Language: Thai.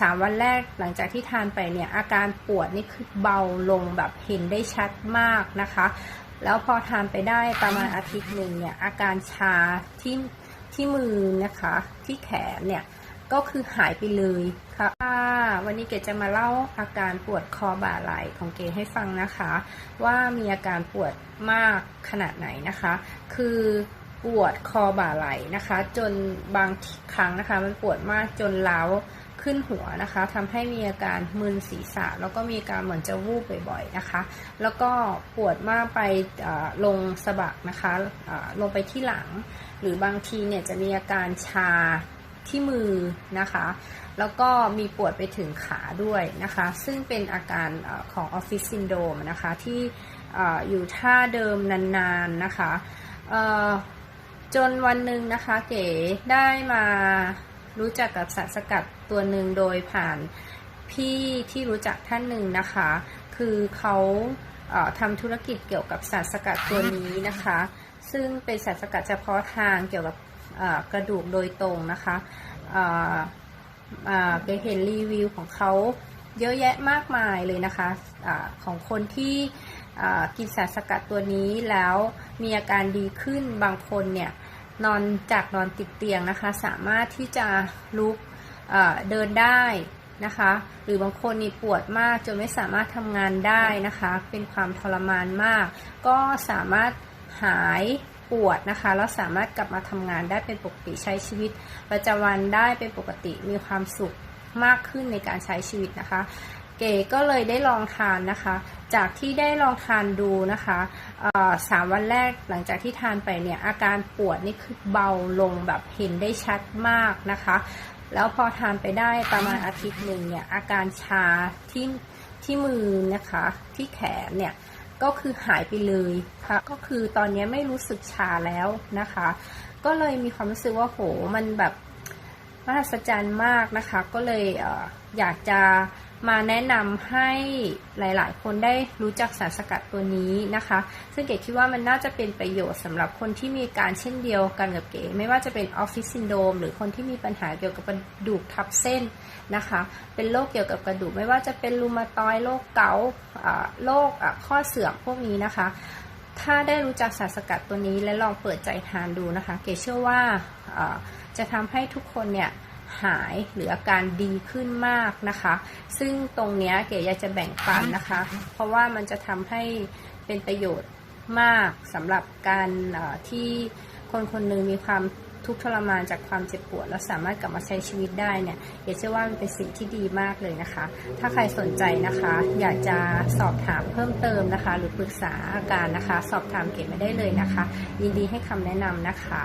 สามวันแรกหลังจากที่ทานไปเนี่ยอาการปวดนี่คือเบาลงแบบเห็นได้ชัดมากนะคะ แล้วพอทานไปได้ประมาณอาทิตย์หนึ่งเนี่ยอาการชาที่ที่มือนะคะที่แขนเนี่ยก็คือหายไปเลยค่ะวันนี้เกดจะมาเล่าอาการปวดคอบ่าไหล่ของเกดให้ฟังนะคะ ว่ามีอาการปวดมากขนาดไหนนะคะ คือปวดคอบ่าไหล่นะคะ จนบางครั้งนะคะ มันปวดมากจนเล้า ขึ้นหัวนะคะทำให้มีอาการมึนศีรษะ แล้วก็มีการเหมือนจะวูบบ่อยๆนะคะ แล้วก็ปวดมากไปลงสะบักนะคะลงไปที่หลัง หรือบางทีเนี่ยจะมีอาการชาที่มือนะคะ แล้วก็มีปวดไปถึงขาด้วยนะคะ ซึ่งเป็นอาการของออฟฟิศซินโดมนะคะที่อยู่ท่าเดิมนานๆนะคะจนวันหนึ่งนะคะเก๋ได้มารู้จักกับสารสกัด ตัวหนึ่งโดยผ่านพี่ที่รู้จักท่านหนึ่งนะคะ คือเขาทำธุรกิจเกี่ยวกับสารสกัดตัวนี้นะคะ ซึ่งเป็นสารสกัดเฉพาะทางเกี่ยวกับกระดูกโดยตรงนะคะเก๋เห็นรีวิวของเขาเยอะแยะมากมายเลยนะคะอะของคนที่กินสารสกัดตัวนี้แล้วมีอาการดีขึ้นบางคนเนี่ยนอนจากนอนติดเตียงนะคะ สามารถที่จะลุก เดินได้นะคะ หรือบางคนนี่ปวดมากจนไม่สามารถทำงานได้นะคะ เป็นความทรมานมาก ก็สามารถหายปวดนะคะแล้วสามารถกลับมาทำงานได้เป็นปกติใช้ชีวิต ประจำวันได้เป็นปกติมีความสุขมากขึ้นในการใช้ชีวิตนะคะ เก๋ก็เลยได้ลองทานนะคะ จากที่ได้ลองทานดูนะคะสามวันแรกหลังจากที่ทานไปเนี่ยอาการปวดนี่คือเบาลงแบบเห็นได้ชัดมากนะคะ แล้วพอทานไปได้ประมาณอาทิตย์หนึ่งเนี่ยอาการชาที่ที่มือนะคะ ที่แขนเนี่ยก็คือหายไปเลยค่ะก็คือตอนนี้ไม่รู้สึกชาแล้วนะคะ ก็เลยมีความรู้สึกว่าโหมันแบบมหัศจรรย์มากนะคะ ก็เลยเออยากจะ มาแนะนำให้หลายๆ คนได้รู้จักสารสกัดตัวนี้นะคะ ซึ่งเก๋คิดว่ามันน่าจะเป็นประโยชน์สำหรับคนที่มีการเช่นเดียวกันกับเก๋ ไม่ว่าจะเป็นออฟฟิศซินโดมหรือคนที่มีปัญหาเกี่ยวกับกระดูกทับเส้นนะคะ เป็นโรคเกี่ยวกับกระดูกไม่ว่าจะเป็นรูมาตอยโรคเกาโรคข้อเสื่อมพวกนี้นะคะ ถ้าได้รู้จักสารสกัดตัวนี้และลองเปิดใจทานดูนะคะ เก๋เชื่อว่าจะทำให้ทุกคนเนี่ย หายหรืออาการดีขึ้นมากนะคะ ซึ่งตรงนี้เก๋อยากจะแบ่งปันนะคะ เพราะว่ามันจะทำให้เป็นประโยชน์มากสำหรับการที่คนคนหนึ่งมีความทุกข์ทรมานจากความเจ็บปวด แล้วสามารถกลับมาใช้ชีวิตได้เนี่ยเก๋เชื่อว่ามันเป็นสิ่งที่ดีมากเลยนะคะ ถ้าใครสนใจนะคะ อยากจะสอบถามเพิ่มเติมนะคะ หรือปรึกษาอาการนะคะ สอบถามเก๋ไม่ได้เลยนะคะ ยินดีให้คำแนะนำนะคะ